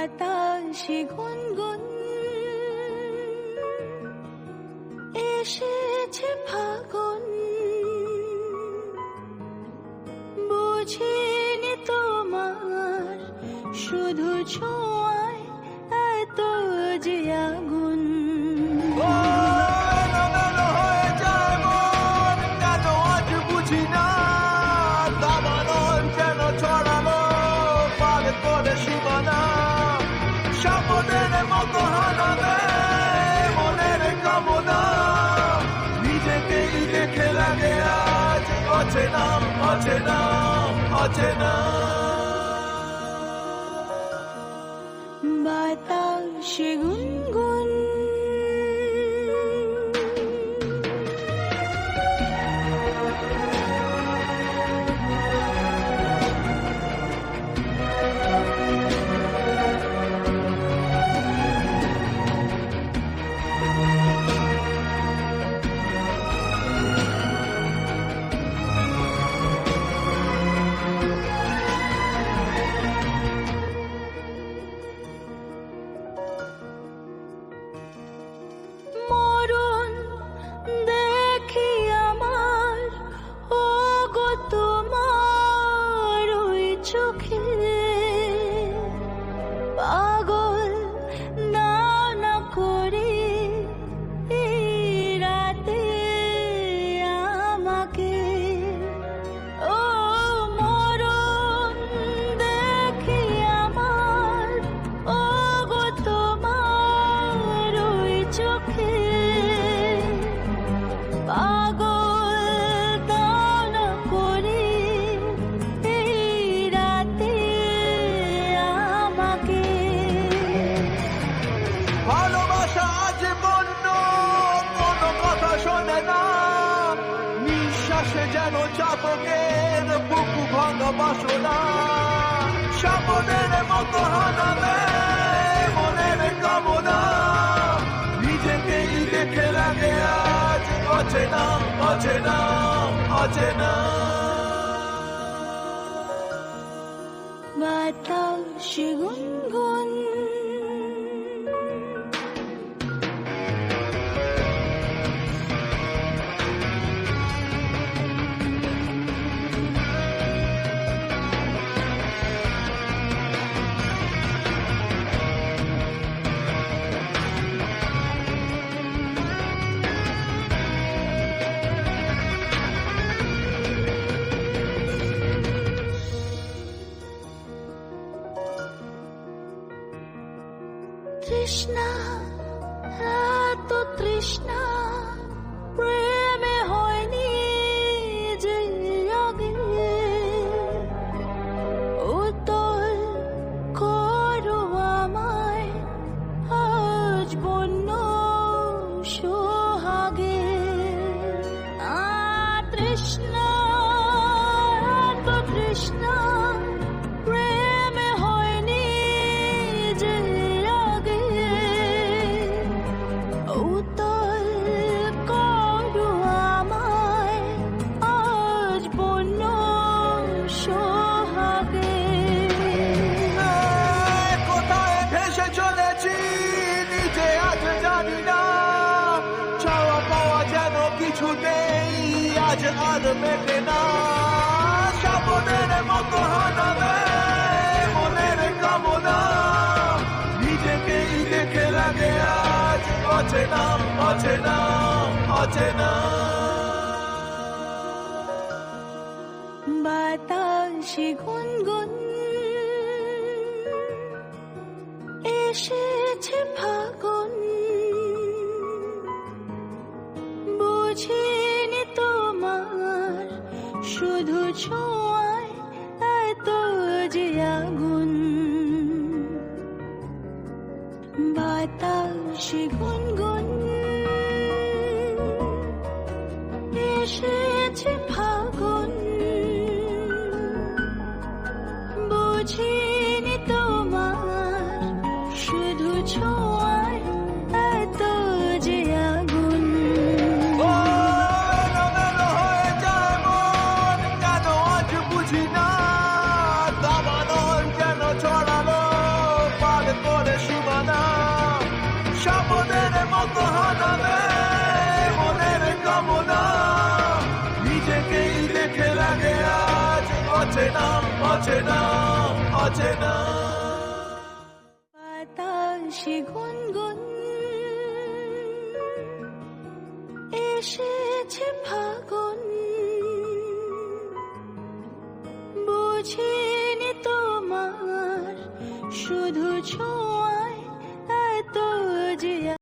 বাতাসে গুনগুন এসেছে ফাগুন। বুঝিনি তোমার শুধু ছোঁয়ায় এত যে আগুন। অচেনা। বাতাসে গুনগুন নিঃশ্বাসে যেন চাপকের বুকু ভাঙা বাসনা। সাপনের মতো হানাবে মনের কামনা। নিজেকেই দেখে লাগে আজ অচেনা অচেনা অচেনা। বাতাসে গুনগুন তৃষ্ণা এত তৃষ্ণা প্রেমে কিছুতেই আজ আর মেটে না। সাপনের মতো হানাবে মনের কামনা। নিজেকেই দেখে লাগে আজ অচেনা অচেনা অচেনা। বাতাসে গুনগুন বুঝিনি তোমার শুধু ছোঁয়ায় এত যে আগুন। বাতাস গুনগুন এসেছে অচেনা অচেনা। বাতাসে গুনগুন এসেছে ফাগুন। বুঝিনি তোমার শুধু ছোঁয়া